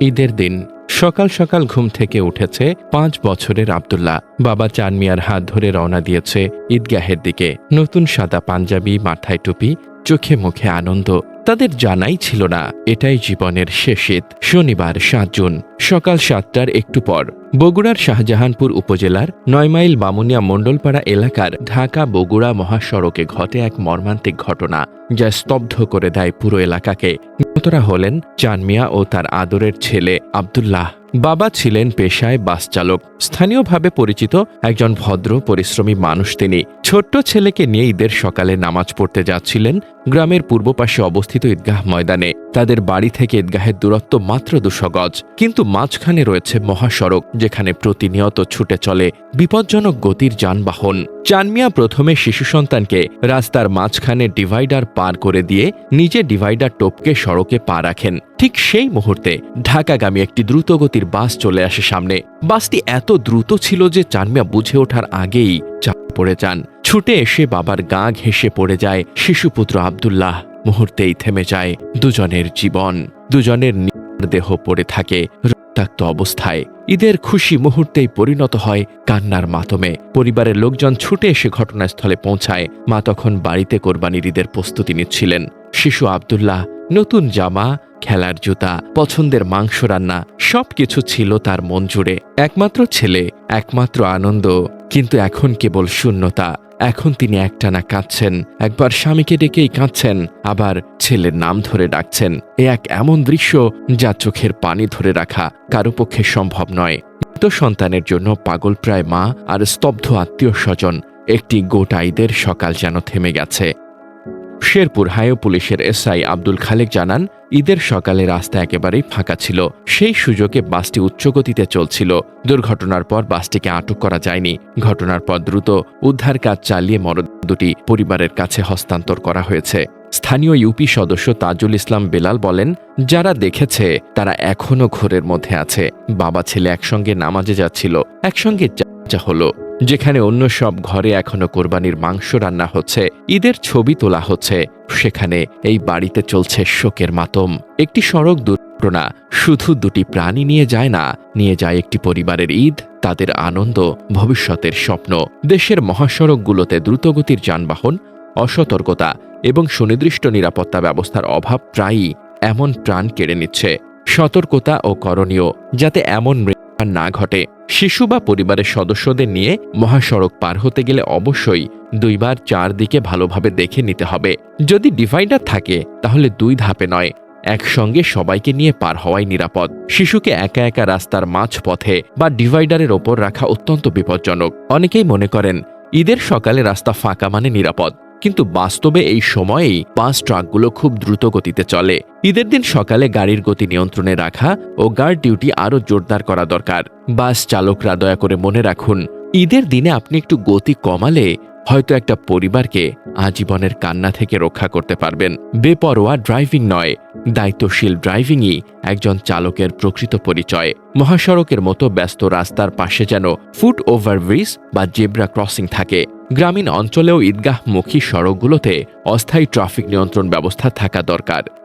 ঈদের দিন সকাল সকাল ঘুম থেকে উঠেছে পাঁচ বছরের আবদুল্লাহ। বাবা চান মিয়ার হাত ধরে রওনা দিয়েছে ঈদগাহের দিকে। নতুন সাদা পাঞ্জাবি, মাথায় টুপি, চোখে মুখে আনন্দ। তাদের জানাই ছিল না, এটাই জীবনের শেষ শনিবার সাত জুন, সকাল সাতটার একটু পর। বগুড়ার শাহজাহানপুর উপজেলার নয়মাইল বামুনিয়া মণ্ডলপাড়া এলাকার ঢাকা বগুড়া মহাসড়কে ঘটে এক মর্মান্তিক ঘটনা, যা স্তব্ধ করে দেয় পুরো এলাকাকে। নিহতরা হলেন চানমিয়া ও তার আদরের ছেলে আব্দুল্লাহ। বাবা ছিলেন পেশায় বাস চালক, স্থানীয়ভাবে পরিচিত একজন ভদ্র, পরিশ্রমী মানুষ তিনি। ছোট্ট ছেলেকে নিয়ে ঈদের সকালে নামাজ পড়তে যাচ্ছিলেন গ্রামের পূর্ব পাশে অবস্থিত ঈদগাহ ময়দানে। তাদের বাড়ি থেকে ঈদগাহের দূরত্ব মাত্র দুশো গজ, কিন্তু মাঝখানে রয়েছে মহাসড়ক, যেখানে প্রতিনিয়ত ছুটে চলে বিপজ্জনক গতির যানবাহন। চানমিয়া প্রথমে শিশু সন্তানকে রাস্তার মাঝখানে ডিভাইডার পার করে দিয়ে নিজে ডিভাইডার টপকে সড়কে পা রাখেন। ঠিক সেই মুহূর্তে ঢাকাগামী একটি দ্রুতগতির বাস চলে আসে সামনে। বাসটি এত দ্রুত ছিল যে চানমিয়া বুঝে ওঠার আগেই চাপ পড়ে যান। ছুটে এসে বাবার গা ঘেঁষে পড়ে যায় শিশুপুত্র আব্দুল্লাহ। মুহূর্তেই থেমে যায় দুজনের জীবন। দুজনের দেহ পড়ে থাকে। রক্তাক্ত অবস্থায়। ঈদের খুশি মুহূর্তেই পরিণত হয় কান্নার মাতমে। পরিবারের লোকজন ছুটে এসে ঘটনাস্থলে পৌঁছায়। মা তখন বাড়িতে কোরবানির ঈদের প্রস্তুতি নিচ্ছিলেন। শিশু আব্দুল্লাহ, নতুন জামা, খেলার জুতা, পছন্দের মাংস রান্না, সবকিছু ছিল তার মন জুড়ে। একমাত্র ছেলে, একমাত্র আনন্দ, কিন্তু এখন কেবল শূন্যতা। এখন তিনি একটানা কাঁদছেন। একবার স্বামীকে ডেকেই কাঁদছেন, আবার ছেলের নাম ধরে ডাকছেন। এ এক এমন দৃশ্য যা চোখের পানি ধরে রাখা কারও পক্ষে সম্ভব নয়। মৃত সন্তানের জন্য পাগল প্রায় মা আর স্তব্ধ আত্মীয় স্বজন। একটি গোটা ঈদের সকাল যেন থেমে গেছে। শেরপুর হাইও পুলিশের এসআই আব্দুল খালেক জানান, ঈদের সকালে রাস্তা একেবারেই ফাঁকা ছিল। সেই সুযোগে বাসটি উচ্চগতিতে চলছিল। দুর্ঘটনার পর বাসটিকে আটক করা যায়নি। ঘটনার পর দ্রুত উদ্ধার কাজ চালিয়ে মরদেহটি পরিবারের কাছে হস্তান্তর করা হয়েছে। স্থানীয় ইউপি সদস্য তাজুল ইসলাম বেলাল বলেন, যারা দেখেছে, তারা এখনও ঘোরের মধ্যে আছে। বাবা ছেলে একসঙ্গে নামাজে যাচ্ছিল, একসঙ্গে যা হলো। যেখানে অন্য সব ঘরে এখনও কোরবানির মাংস রান্না হচ্ছে, ঈদের ছবি তোলা হচ্ছে। সেখানে এই বাড়িতে চলছে শোকের মাতম। একটি সড়ক দুর্ঘটনা। শুধু দুটি প্রাণী নিয়ে যায় না, নিয়ে যায় একটি পরিবারের ঈদ, তাদের আনন্দ, ভবিষ্যতের স্বপ্ন। দেশের মহাসড়কগুলোতে দ্রুতগতির যানবাহন, অসতর্কতা এবং সুনির্দিষ্ট নিরাপত্তা ব্যবস্থার অভাব প্রায়ই এমন প্রাণ কেড়ে নিচ্ছে। সতর্কতা ও করণীয় যাতে এমন না ঘটে। শিশু বা পরিবারের সদস্যদের নিয়ে মহাসড়ক পার হতে গেলে অবশ্যই দুইবার চারদিকে ভালোভাবে দেখে নিতে হবে। যদি ডিভাইডার থাকে, তাহলে দুই ধাপে নয়। একসঙ্গে সবাইকে নিয়ে পার হওয়াই নিরাপদ। শিশুকে একা একা রাস্তার মাঝ পথে বা ডিভাইডারের ওপর রাখা অত্যন্ত বিপজ্জনক। অনেকেই মনে করেন, ঈদের সকালে রাস্তা ফাঁকা মানে নিরাপদ। কিন্তু বাস্তবে এই সময়েই বাস ট্রাকগুলো খুব দ্রুত গতিতে চলে। ঈদের দিন সকালে গাড়ির গতি নিয়ন্ত্রণে রাখা ও গার্ড ডিউটি আরও জোরদার করা দরকার। বাস চালকরা দয়া করে মনে রাখুন, ঈদের দিনে আপনি একটু গতি কমালে হয়তো একটা পরিবারকে আজীবনের কান্না থেকে রক্ষা করতে পারবেন। বেপরোয়া ড্রাইভিং নয় দায়িত্বশীল ড্রাইভিংই একজন চালকের প্রকৃত পরিচয়। মহাসড়কের মতো ব্যস্ত রাস্তার পাশে যেন ফুট ওভারব্রিজ বা জেব্রা ক্রসিং থাকে। গ্রামীণ অঞ্চলেও ঈদগাহমুখী সড়কগুলোতে অস্থায়ী ট্রাফিক নিয়ন্ত্রণ ব্যবস্থা থাকা দরকার।